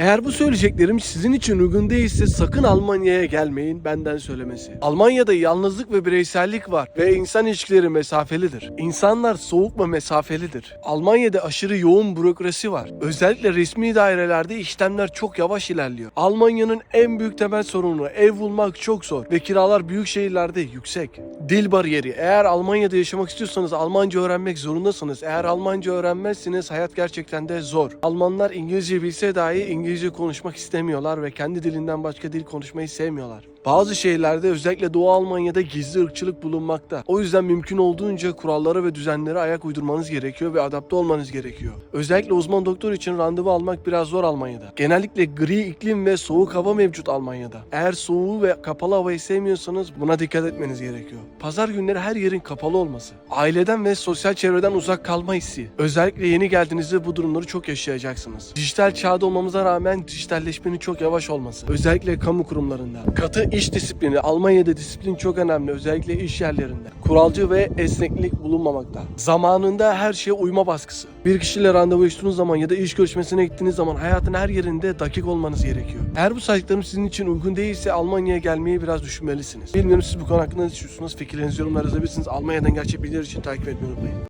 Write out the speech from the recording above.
Eğer bu söyleyeceklerim sizin için uygun değilse sakın Almanya'ya gelmeyin benden söylemesi. Almanya'da yalnızlık ve bireysellik var ve insan ilişkileri mesafelidir. İnsanlar soğuk ve mesafelidir. Almanya'da aşırı yoğun bürokrasi var. Özellikle resmi dairelerde işlemler çok yavaş ilerliyor. Almanya'nın en büyük temel sorunu ev bulmak çok zor ve kiralar büyük şehirlerde yüksek. Dil bariyeri. Eğer Almanya'da yaşamak istiyorsanız Almanca öğrenmek zorundasınız. Eğer Almanca öğrenmezseniz hayat gerçekten de zor. Almanlar İngilizce bilse dahi İngilizce konuşmak istemiyorlar ve kendi dilinden başka dil konuşmayı sevmiyorlar. Bazı şehirlerde özellikle Doğu Almanya'da gizli ırkçılık bulunmakta. O yüzden mümkün olduğunca kurallara ve düzenlere ayak uydurmanız gerekiyor ve adapte olmanız gerekiyor. Özellikle uzman doktor için randevu almak biraz zor Almanya'da. Genellikle gri iklim ve soğuk hava mevcut Almanya'da. Eğer soğuğu ve kapalı havayı sevmiyorsanız buna dikkat etmeniz gerekiyor. Pazar günleri her yerin kapalı olması. Aileden ve sosyal çevreden uzak kalma hissi. Özellikle yeni geldiğinizde bu durumları çok yaşayacaksınız. Dijital çağda olmamıza rağmen dijitalleşmenin çok yavaş olması. Özellikle kamu kurumlarında. Katı iş disiplini. Almanya'da disiplin çok önemli. Özellikle iş yerlerinde. Kuralcı ve esneklik bulunmamakta. Zamanında her şeye uyma baskısı. Bir kişiyle randevulaştığınız zaman ya da iş görüşmesine gittiğiniz zaman hayatın her yerinde dakik olmanız gerekiyor. Eğer bu saydıklarım sizin için uygun değilse Almanya'ya gelmeyi biraz düşünmelisiniz. Bilmiyorum siz bu konu hakkında ne düşünüyorsunuz? Fikirlerinizi yorumlara yazabilirsiniz. Almanya'dan gerçek bilgiler için takip etmeyi unutmayın.